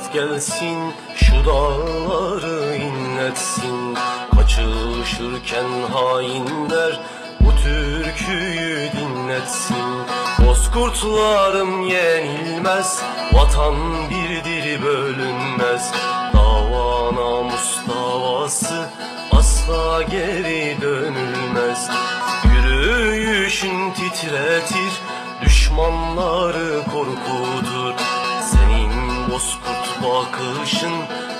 Yaz gelsin şu dağları inletsin. Kaçışırken hainler bu türküyü dinletsin. Bozkurtlarım yenilmez Vatan birdir bölünmez. Dava namus davası asla geri dönülmez. Yürüyüşün titretir Düşmanları bozkurt bakışın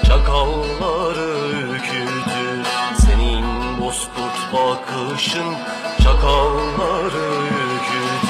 Çakalları ürkütür. Senin bozkurt bakışın Çakalları ürkütür